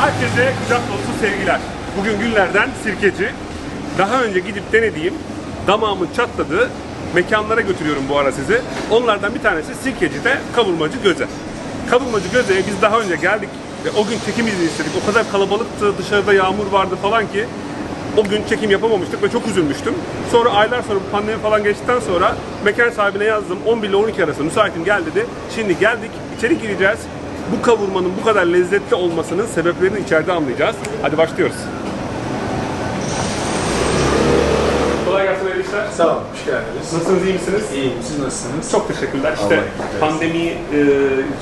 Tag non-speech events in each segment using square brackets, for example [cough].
Herkese kucak dolusu sevgiler. Bugün günlerden sirkeci. Daha önce gidip denediğim, damağımın çatladığı mekanlara götürüyorum bu ara sizi. Onlardan bir tanesi Sirkeci'de Kavurmacı Göze. Kavurmacı Göze'ye biz daha önce geldik ve o gün çekim izni istedik. O kadar kalabalıktı, dışarıda yağmur vardı falan ki o gün çekim yapamamıştık ve çok üzülmüştüm. Sonra aylar sonra bu pandemi falan geçtikten sonra mekan sahibine yazdım. 11 ile 12 arası müsaitim gel dedi. Şimdi geldik, içeri gireceğiz. Bu kavurmanın bu kadar lezzetli olmasının sebeplerini içeride anlayacağız. Hadi başlıyoruz. Kolay gelsin hayırlı işler. Sağ olun, hoş geldiniz. Nasılsınız, iyi misiniz? İyiyim, siz nasılsınız? Çok teşekkürler. İşte Allah pandemi e,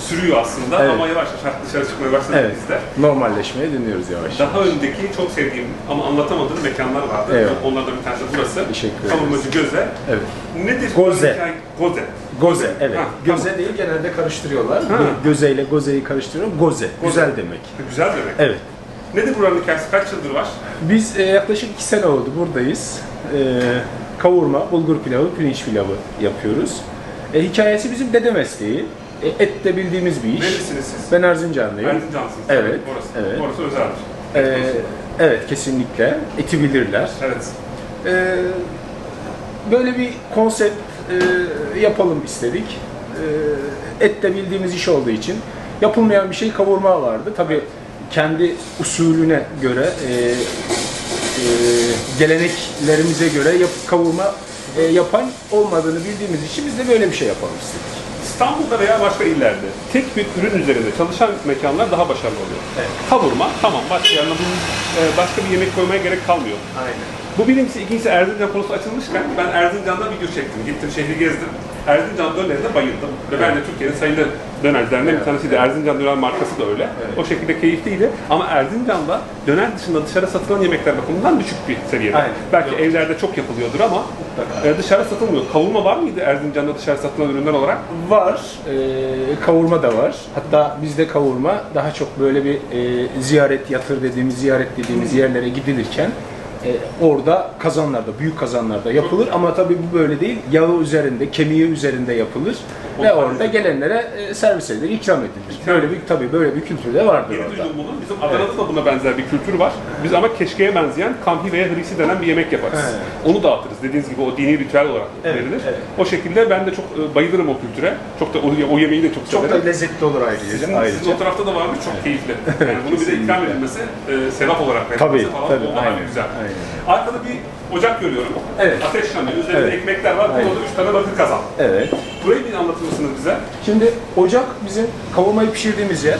sürüyor aslında Evet. ama yavaş yavaş dışarı çıkmaya başladık Evet, biz de. normalleşmeye dönüyoruz yavaş. Daha önceki çok sevdiğim ama anlatamadığım mekanlar vardı. Evet. Onlardan bir tanesi burası. Teşekkür ederiz. Kavurmacı Göze. Evet. Nedir? Goze. Goze. Goze, evet. Ha, Göze değil, genelde karıştırıyorlar. Ha. Gö- Göze ile gozeyi karıştırıyorum. Goze, güzel demek. Güzel demek. Evet. Nedir buranın hikayesi? Kaç yıldır var? Biz e, yaklaşık iki sene oldu buradayız. E, kavurma, bulgur pilavı, pirinç pilavı yapıyoruz. E, hikayesi bizim dede mesleği. E, et de bildiğimiz bir iş. Neresiniz siz? Ben Erzincanlıyım. Erzincansınız. Evet, Orası. evet. Orası özeldir. E, evet, kesinlikle. Eti bilirler. Evet. Ee, böyle bir konsept e, yapalım istedik. Ee, et de bildiğimiz iş olduğu için yapılmayan bir şey kavurma vardı. Tabii kendi usulüne göre, e, e, geleneklerimize göre yap, kavurma e, yapan olmadığını bildiğimiz için biz de böyle bir şey yapalım istedik. İstanbul'da veya başka illerde tek bir ürün üzerinde çalışan mekanlar daha başarılı oluyor. Evet. Kavurma tamam başka yanına bunun, e, başka bir yemek koymaya gerek kalmıyor. Aynen. Bu birincisi, ikincisi Erzincan konusu açılmışken ben Erzincan'da video çektim. Gittim şehri gezdim. Erzincan dönerine bayıldım. Ve ben de Türkiye'nin sayılı dönercilerinden bir tanesiydi. Erzincan döner markası da öyle. Evet. O şekilde keyifliydi. Ama Erzincan'da döner dışında dışarı satılan yemekler bakımından düşük bir seviyede. Aynen. Belki evlerde çok yapılıyordur ama e, dışarı satılmıyor. Kavurma var mıydı Erzincan'da dışarı satılan ürünler olarak? Var, e, kavurma da var. Hatta bizde kavurma daha çok böyle bir e, ziyaret yatır dediğimiz, ziyaret dediğimiz yerlere gidilirken e, orada kazanlarda, büyük kazanlarda yapılır ama tabii bu böyle değil. Yağı üzerinde, kemiği üzerinde yapılır ve orada gelenlere e, servis edilir, ikram edilir. Böyle bir tabii böyle bir kültür de vardır Yeni orada. duydum bunu. Bizim Adana'da da buna benzer bir kültür var. Biz ama keşkeye benzeyen kamhi veya hrisi denen bir yemek yaparız. Onu dağıtırız. Dediğiniz gibi o dini ritüel olarak Evet, verilir. evet. O şekilde ben de çok e, bayılırım o kültüre. Çok da o, o yemeği de çok Çok severim. da lezzetli olur ayrıca. Sizin, sizin ayrıca. o tarafta da varmış çok keyifli. [laughs] Yani bunu bize ikram edilmesi, e, sevap olarak verilmesi Tabii, falan tabii, o daha aynen, güzel. aynen. Arkada bir ocak görüyorum. Evet. Ateş yanıyor. Üzerinde Evet. ekmekler var. Burada da üç tane bakır kazan. Evet. Burayı bir anlatır mısınız bize? Şimdi ocak bizim kavurmayı pişirdiğimiz yer.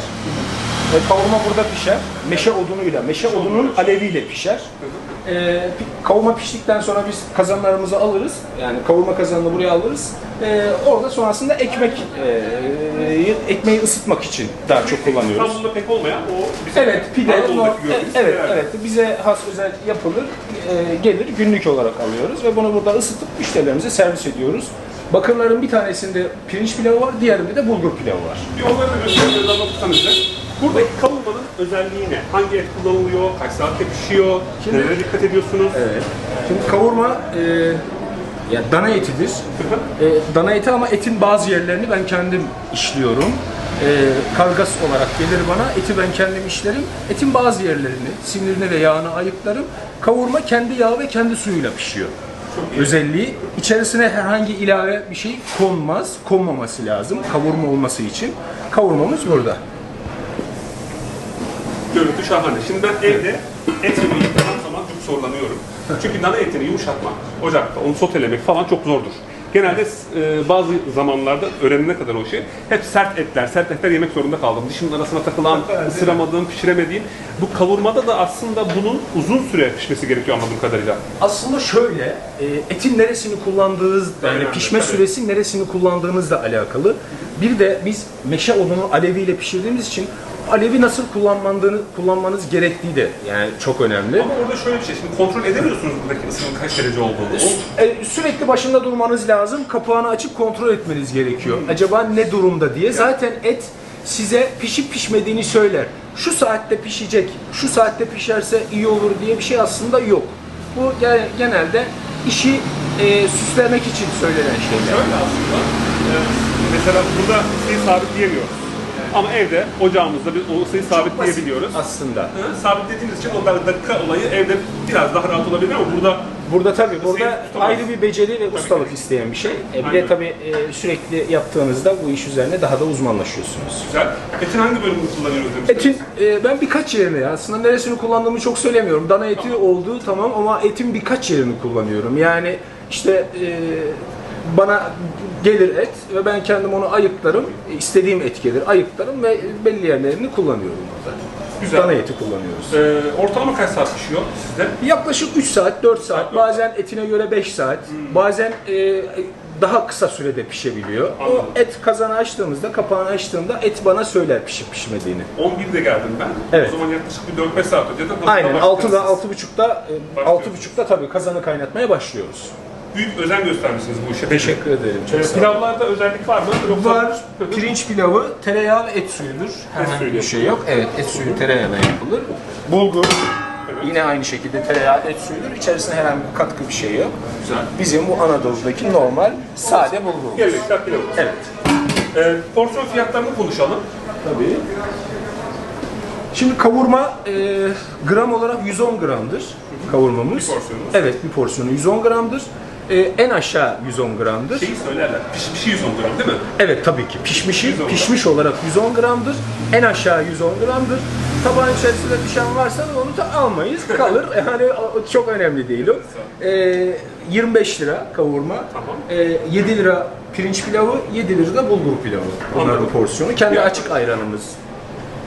E, kavurma burada pişer. Meşe odunuyla, meşe odunun aleviyle pişer. E, pi- kavurma piştikten sonra biz kazanlarımızı alırız. Yani kavurma kazanını buraya alırız. E, orada sonrasında ekmek, e, ekmeği ısıtmak için daha çok kullanıyoruz. İstanbul'da pek olmayan o bizim Evet, pide, Anadolu'daki no- gördüğümüz evet, evet, bize has özel yapılır, gelir, günlük olarak alıyoruz ve bunu burada ısıtıp müşterilerimize servis ediyoruz. Bakırların bir tanesinde pirinç pilavı var, diğerinde de bulgur pilavı var. Bir onları da göstereceğiz anlatırsanız bize. Buradaki kavurmanın özelliği ne? Hangi et kullanılıyor? Kaç saatte pişiyor? Şimdi- Nelere dikkat ediyorsunuz? Evet. Şimdi kavurma e, ya dana etidir. E, dana eti ama etin bazı yerlerini ben kendim işliyorum. E, kargas olarak gelir bana. Eti ben kendim işlerim. Etin bazı yerlerini, sinirini ve yağını ayıklarım. Kavurma kendi yağı ve kendi suyuyla pişiyor. Özelliği içerisine herhangi ilave bir şey konmaz, konmaması lazım kavurma olması için. Kavurmamız burada. Görüntü şahane. Şimdi ben evde et yemeği yapacağım zaman çok zorlanıyorum. Çünkü dana etini yumuşatmak, ocakta onu sotelemek falan çok zordur. Genelde e, bazı zamanlarda öğrenene kadar o işi hep sert etler, sert etler yemek zorunda kaldım. Dişimin arasına takılan, ısıramadığım, pişiremediğim. Bu kavurmada da aslında bunun uzun süre pişmesi gerekiyor anladığım kadarıyla. Aslında şöyle, e, etin neresini kullandığınız, yani Önemli, pişme tabii. süresi neresini kullandığınızla alakalı. Bir de biz meşe odunu aleviyle pişirdiğimiz için alevi nasıl kullanmanı, kullanmanız gerektiği de yani çok önemli. Ama orada şöyle bir şey, şimdi kontrol edemiyorsunuz buradaki ısının kaç derece olduğunu. O- E, sürekli başında durmanız lazım, kapağını açıp kontrol etmeniz gerekiyor. Acaba ne durumda diye. Zaten et size pişip pişmediğini söyler. Şu saatte pişecek, şu saatte pişerse iyi olur diye bir şey aslında yok. Bu ge- genelde işi e, süslemek için söylenen şeyler. Şöyle aslında, e, mesela burada şeyi sabitleyemiyoruz. Ama evde ocağımızda biz o ısıyı sabitleyebiliyoruz. aslında. Hı, Sabitlediğimiz için o dakika olayı evde biraz daha rahat olabilir ama burada Burada tabii burada ayrı bir beceri ve ustalık isteyen bir şey. E, bir Aynen. de tabii e, sürekli yaptığınızda bu iş üzerine daha da uzmanlaşıyorsunuz. güzel. Etin hangi bölümünü kullanıyoruz demiştiniz? Etin e, ben birkaç yerini aslında neresini kullandığımı çok söylemiyorum. Dana eti olduğu tamam ama etin birkaç yerini kullanıyorum. Yani işte e, bana gelir et ve ben kendim onu ayıklarım. İstediğim et gelir ayıklarım ve belli yerlerini kullanıyorum burada. Güzel. Dana eti kullanıyoruz. Ee, ortalama kaç saat pişiyor sizde? Yaklaşık 3 saat, 4 saat, bazen etine göre 5 saat, bazen e, daha kısa sürede pişebiliyor. Anladım. O et kazanı açtığımızda, kapağını açtığımda et bana söyler pişip pişmediğini. 11'de geldim ben. Evet. O zaman yaklaşık bir 4-5 saat önce de Aynen başlıyorsunuz. 6'da 6.30'da e, 6.30'da tabii kazanı kaynatmaya başlıyoruz. Büyük özen göstermişsiniz bu işe. Teşekkür ederim. Çok Ee, sağ olun. pilavlarda özellik var mı? Yoksa- Var. Pirinç pilavı, tereyağı ve et suyudur. Herhangi suyu bir şey yok. Evet, et suyu tereyağıyla yapılır. Bulgur. Yine aynı şekilde tereyağı, et suyudur. İçerisinde herhangi bir katkı bir şey yok. Güzel. Bizim bu Anadolu'daki normal sade bulgur. Geleneksel pilavı. Evet. Ee, porsiyon fiyatlarını konuşalım. Tabii. Şimdi kavurma e, gram olarak 110 gramdır kavurmamız. Bir porsiyonumuz. Evet bir porsiyonu 110 gramdır. E, en aşağı 110 gramdır. Şeyi söylerler. Pişmişi 110 gram değil mi? Evet tabii ki pişmişi 110 gram. pişmiş olarak 110 gramdır. En aşağı 110 gramdır. Tabağın içerisinde pişen varsa da onu da almayız. Kalır. [laughs] Yani çok önemli değil o. E, 25 lira kavurma. Tamam. E, 7 lira pirinç pilavı, 7 lira da bulgur pilavı. Onların Anladım. porsiyonu. Kendi açık ayranımız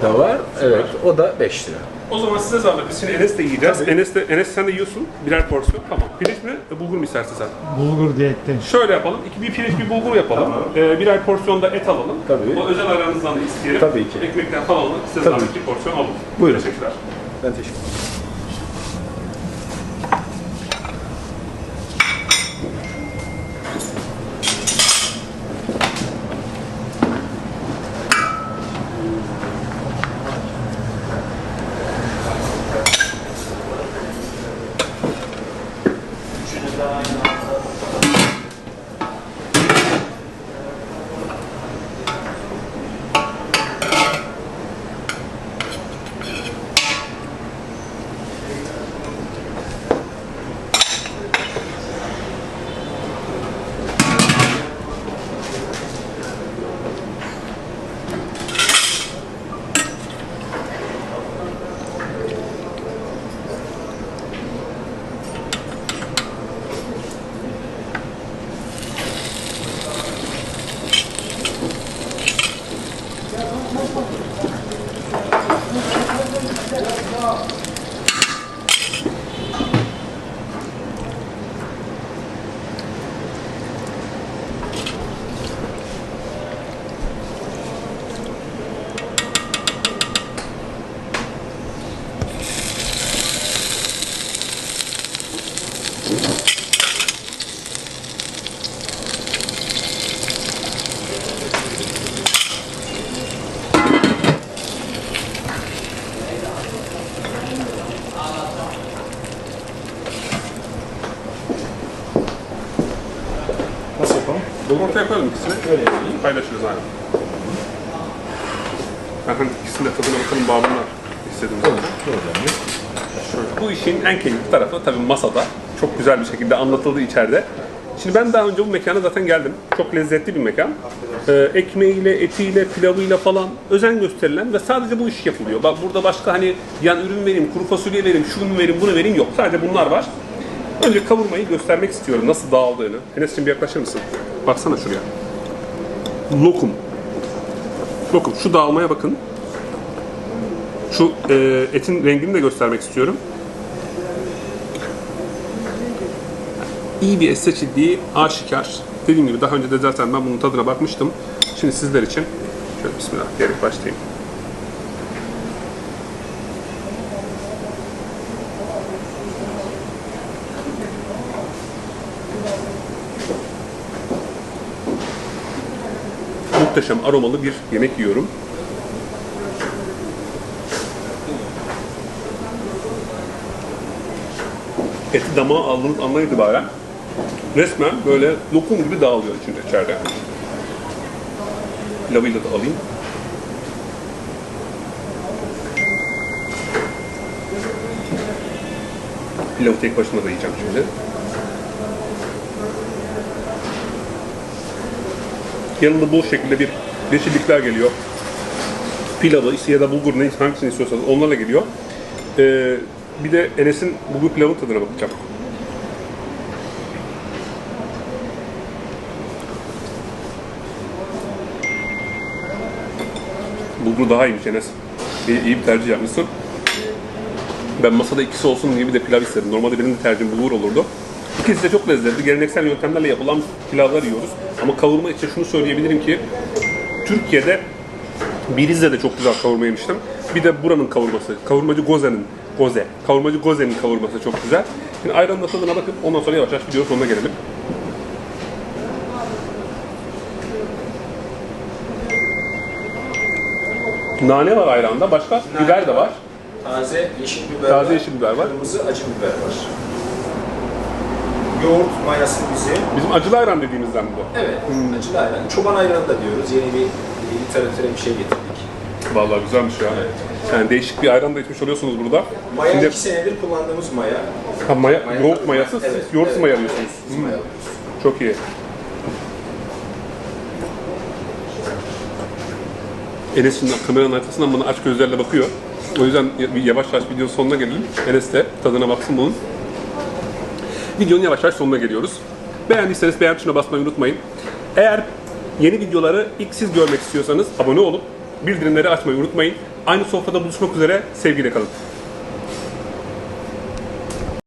da var. Evet, o da 5 lira. O zaman size zahmet. Biz şimdi Enes de yiyeceğiz. Tabii. Enes de Enes sen de yiyorsun. Birer porsiyon. Tamam. Pirinç mi? e, Bulgur mu istersen sen? Bulgur diyetten. Şöyle yapalım. İki, bir pirinç bir bulgur yapalım. Ee, birer porsiyon da et alalım. Tabii. O özel aranızdan da isteyelim. Tabii ki. Ekmekten falan alalım. Size Tabii zahmet bir porsiyon alın. Buyurun. Teşekkürler. Ben teşekkür ederim. Nasıl yapalım? Ortaya koyalım ikisini. Öyle yapayım. Paylaşırız aynen. Ben hani ikisinin de tadına bakalım bağımlılar istedim. zaten. Problem yok. Şöyle. Bu işin en keyifli tarafı tabii masada. Çok güzel bir şekilde anlatıldı içeride. Şimdi ben daha önce bu mekana zaten geldim. Çok lezzetli bir mekan. Ee, ekmeğiyle, etiyle, pilavıyla falan özen gösterilen ve sadece bu iş yapılıyor. Bak burada başka hani yan ürün vereyim, kuru fasulye vereyim, şunu vereyim, bunu vereyim yok. Sadece bunlar var. Önce kavurmayı göstermek istiyorum nasıl dağıldığını. Enes'cim bir yaklaşır mısın? Baksana şuraya. Lokum. Lokum. Şu dağılmaya bakın. Şu e, etin rengini de göstermek istiyorum. iyi bir et seçildiği aşikar. Dediğim gibi daha önce de zaten ben bunun tadına bakmıştım. Şimdi sizler için şöyle bismillah diyerek başlayayım. muhteşem aromalı bir yemek yiyorum. Eti damağa aldığınız andan itibaren resmen böyle lokum gibi dağılıyor içinde içeride. Lavıyla da alayım. Pilavı tek başına da yiyeceğim şimdi. Yanında bu şekilde bir yeşillikler geliyor. Pilavı ya da bulgur ne hangisini istiyorsanız onlarla geliyor. Ee, bir de Enes'in bulgur pilavın tadına bakacağım. Bulgur daha iyiymiş Enes. İyi, iyi bir tercih yapmışsın. Ben masada ikisi olsun diye bir de pilav istedim. Normalde benim de tercihim bulgur olurdu. İkisi de çok lezzetli. Geleneksel yöntemlerle yapılan pilavlar yiyoruz. Ama kavurma için şunu söyleyebilirim ki Türkiye'de Birizze'de çok güzel kavurma yemiştim. Bir de buranın kavurması. Kavurmacı Goze'nin Goze. Kavurmacı Goze'nin kavurması çok güzel. Şimdi ayranın da tadına bakıp ondan sonra yavaş yavaş videonun sonuna gelelim. Nane var ayranda. Başka biber de var. Taze yeşil biber Taze var. yeşil biber var. Kırmızı acı biber var. Yoğurt mayası bizim. Bizim acılı ayran dediğimizden bu. Evet. Acılı ayran. Çoban ayranı da diyoruz. Yeni bir literatüre bir şey getirdik. Vallahi güzelmiş ya. Yani değişik bir ayran da içmiş oluyorsunuz burada. Maya Şimdi iki senedir kullandığımız maya. ha, maya, Maya- yoğurt mayası, Evet, siz yoğurt evet. maya alıyorsunuz. Biz Hmm, maya alıyoruz. Çok iyi. Enes şimdi kameranın arkasından bana aç gözlerle bakıyor. O yüzden yavaş yavaş videonun sonuna gelelim. Enes de tadına baksın bunun. Videonun yavaş yavaş sonuna geliyoruz. Beğendiyseniz beğen tuşuna basmayı unutmayın. Eğer yeni videoları ilk siz görmek istiyorsanız abone olup bildirimleri açmayı unutmayın. Aynı sofrada buluşmak üzere sevgiyle kalın.